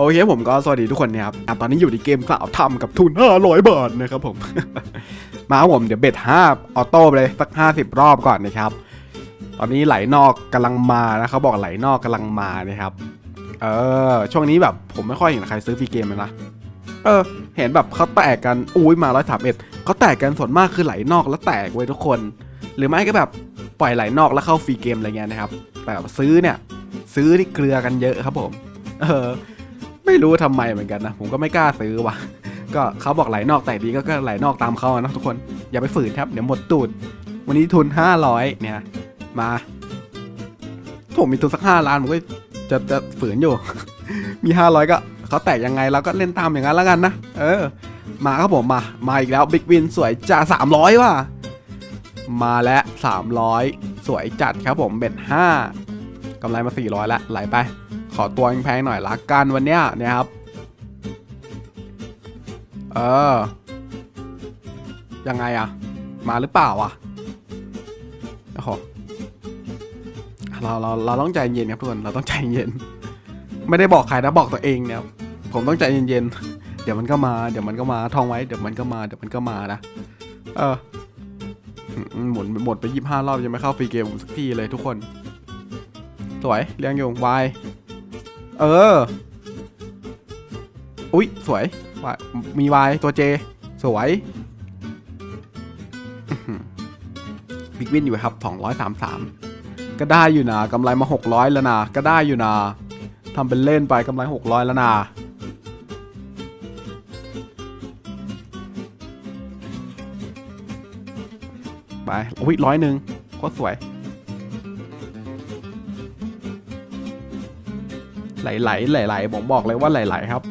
โอเคผมก็สวัสดีทุกคนนะครับตอนนี้อยู่ในเกมสาวทำกับทุน 500 บาทนะครับผม มาผมเดี๋ยวเบ็ด5ออโต้ไปเลยสัก 50 รอบก่อนนะครับ ตอนนี้ไหลนอกกำลังมานะเขาบอกไหลนอกกำลังมานะครับ เออ ช่วงนี้แบบผมไม่ค่อยเห็นใครซื้อฟรีเกมเลยนะเออ เห็นแบบเขาแตกกันอุ้ยมาร้อยสามเอ็ดเขาแตกกันส่วนมากคือไหลนอกแล้วแตกไว้ยทุกคน หรือไม่ก็แบบปล่อยไหลนอกแล้วเข้าฟรีเกมอะไรเงี้ยนะครับ แต่ซื้อเนี่ย ซื้อที่เกลือกันเยอะครับผม เออ ไม่รู้ทำไมเหมือนกันนะ ผมก็ไม่กล้าซื้อว่ะ ก็เขาบอกไหลนอกแต่ดีก็ก็ไหลนอกตามเขาอะนะทุกคน อย่าไปฝืนครับ เดี๋ยวหมดตูด วันนี้ทุน 500 เนี่ย มา ผมมีทุนสัก 5 ล้านผมก็จะจะฝืนอยู่ มี 500 ก็เขาแตกยังไงเราก็เล่นตามอย่างนั้นแล้วกันนะ เออ มาครับผมมา มาอีกแล้วบิ๊กวินสวยจ้า300 ว่ะ มาแล้ว300 สวยจัดครับผมเบ็ด5กำไรมา 400แล้วไหลไป อตัวแพงๆหน่อยละกันวันเนี้ยนะครับ เออ ยังไงอะมาหรือเปล่าอะโอ้โหเราเราเราต้องใจเย็นครับทุกคน เราต้องใจเย็น ไม่ได้บอกใครนะบอกตัวเองเนี่ยผมต้องใจเย็นๆ เดี๋ยวมันก็มา เดี๋ยวมันก็มา ท่องไว้ เดี๋ยวมันก็มา เดี๋ยวมันก็มานะ เออ หมุนหมดไปยี่ห้ารอบยังไม่เข้าฟรีเกมผมสักทีเลยทุกคน สวย เรียงอยู่วาย เออ อุ๊ยสวยวายมีวายตัวเจ สวยบิ๊กวินอยู่ครับ 233 ก็ได้อยู่นะกำไรมา 600 แล้วนะ ก็ได้อยู่นะทำเป็นเล่นไปกำไร 600 แล้วนะไปอุ๊ยร้อยหนึ่งก็สวย ไหลๆไหลๆผมบอกเลยว่าไหลๆครับ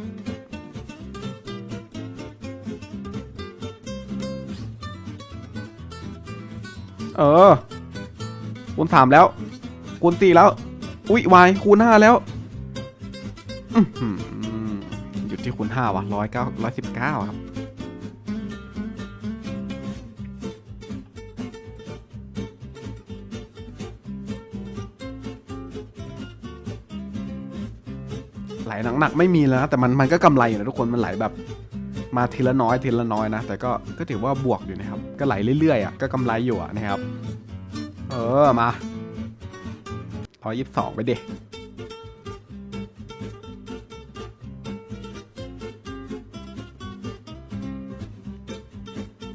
เออคูณสามแล้วคูณสี่แล้ว อุ้ยวายคูณห้าแล้วอื้อหือหยุดที่คูณห้าวะร้อยเก้าร้อยสิบเก้าครับ ไหลหนักๆไม่มีแล้วนะแต่มันมันก็กำไรอยู่นะทุกคนมันไหลแบบมาทีละน้อยทีละน้อยนะ แต่ก็ก็ถือว่าบวกอยู่นะครับ ก็ไหลเรื่อยๆอะก็กำไรอยู่อะนะครับ เออมาร้อยยี่สิบสองไปดิ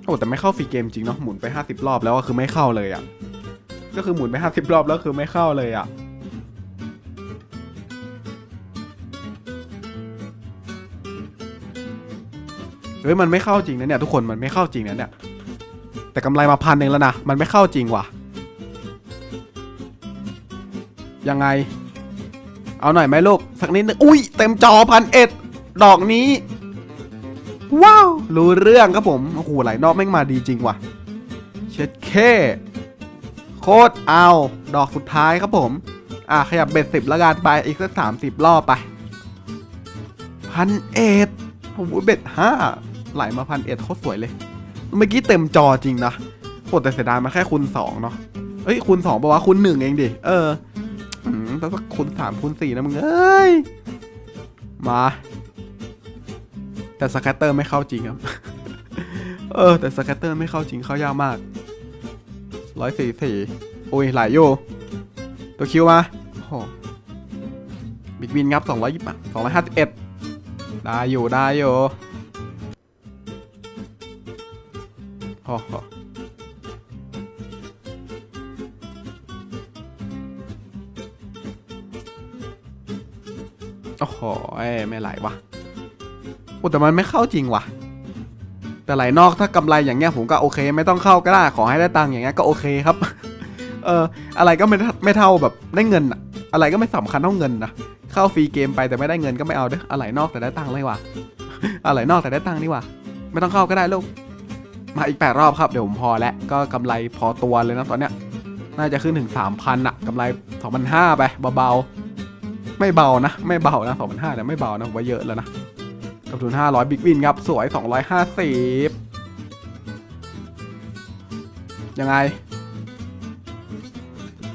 โอ้แต่ไม่เข้าฟรีเกมจริงเนาะหมุนไปห้าสิบรอบแล้วก็คือไม่เข้าเลยอะก็คือหมุนไปห้าสิบรอบแล้วคือไม่เข้าเลยอะ เฮ้ยมันไม่เข้าจริงนะเนี่ยทุกคนมันไม่เข้าจริงนะเนี่ยแต่กำไรมาพันหนึ่งแล้วนะมันไม่เข้าจริงว่ะ ยังไง เอาหน่อยไหมลูกสักนิดนึงอุ้ยเต็มจอพันเอ็ดดอกนี้ ว้าว รู้เรื่องครับผมโอ้โหไหลนอกแม่งมาดีจริงว่ะ เช็ดเคโคตรเอา ดอกสุดท้ายครับผม อะขยับเบ็ดสิบแล้วกันไปอีกสักสามสิบรอบไปพันเอ็ดโอ้โหเบ็ดห้า ไหลมาพันเอ็ดโคตรสวยเลย เมื่อกี้เต็มจอจริงนะโหแต่เสียดายมาแค่คูณสองเนาะเอ้ยคูณสองปะวะคูณหนึ่งเองดิ เออแต่ว่าคูณสามคูณสี่นะมึงเอ้ย มา แต่สแคตเตอร์ไม่เข้าจริงครับ เออ แต่สแคตเตอร์ไม่เข้าจริงเข้ายากมากร้อยสี่สี่โอ้ยไหลอยู่ตัวคิวมาโอ้บิ๊กวินครับสองร้อยยี่สิบสองร้อยห้าสิบเอ็ดได้อยู่ได้อยู่ โอ้โหโอ้โหเอ้ไม่ไหลวะโอ้แต่มันไม่เข้าจริงวะแต่ไหลนอกถ้ากำไรอย่างเงี้ยผมก็โอเค ไม่ต้องเข้าก็ได้ขอให้ได้ตังค์อย่างเงี้ยก็โอเคครับ เอออะไรก็ไม่ไม่เท่าแบบได้เงินอะอะไรก็ไม่สำคัญเท่าเงินนะเข้าฟรีเกมไปแต่ไม่ได้เงินก็ไม่เอาเด้ออะไรนอกแต่ได้ตังค์เลยว่ะอะไรนอกแต่ได้ตังค์นี่ว่ะไม่ต้องเข้าก็ได้ลูก มาอีกแปดรอบครับ เดี๋ยวผมพอแล้วก็กำไรพอตัวเลยนะตอนเนี้ย น่าจะขึ้นถึงสามพันอะกำไรสองพันห้าไปเบาๆ ไม่เบานะ ไม่เบานะสองพันห้าเนี่ยไม่เบานะว่าเยอะแล้วนะกับทุนห้าร้อยบิ๊กวินครับ สวยสองร้อยห้าสิบยังไง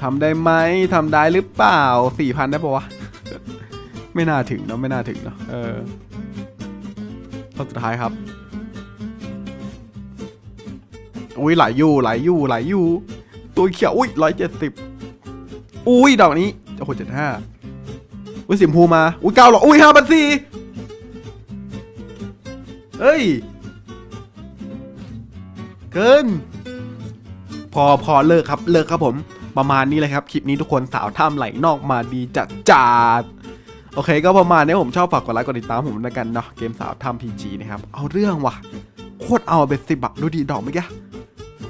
ทำได้ไหมทำได้หรือเปล่าสี่พันได้ปะวะ ไม่น่าถึงเนอะไม่น่าถึงเนอะเออรอบสุดท้ายครับ อุ้ยไหลอยู่ไหลอยู่ไหลอยู่ ตัวเขียวอุ้ยร้อยเจ็ดสิบอุ้ยดอกนี้โอ้โหเจ็ดห้าอุ้ยสิมพูมาอุ้ยเก้าหรออุ้ยห้าพันสี่เฮ้ย เกิน พอพอเลิกครับเลิกครับผม ประมาณนี้เลยครับ คลิปนี้ทุกคนสาวท่ามไหลนอกมาดีจัดจัดโอเคก็ประมาณนี้ผมชอบฝากกดไลค์กดติดตามผมด้วยกันเนาะเกมสาวท่ามพีจีนะครับ เอาเรื่องว่ะ โคตรเอาเป็นสิบอะดูดีดอกเมื่อกี้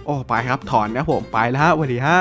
อ้ไปครับถอนนะผมไปแล้วฮะสวัสดีฮะ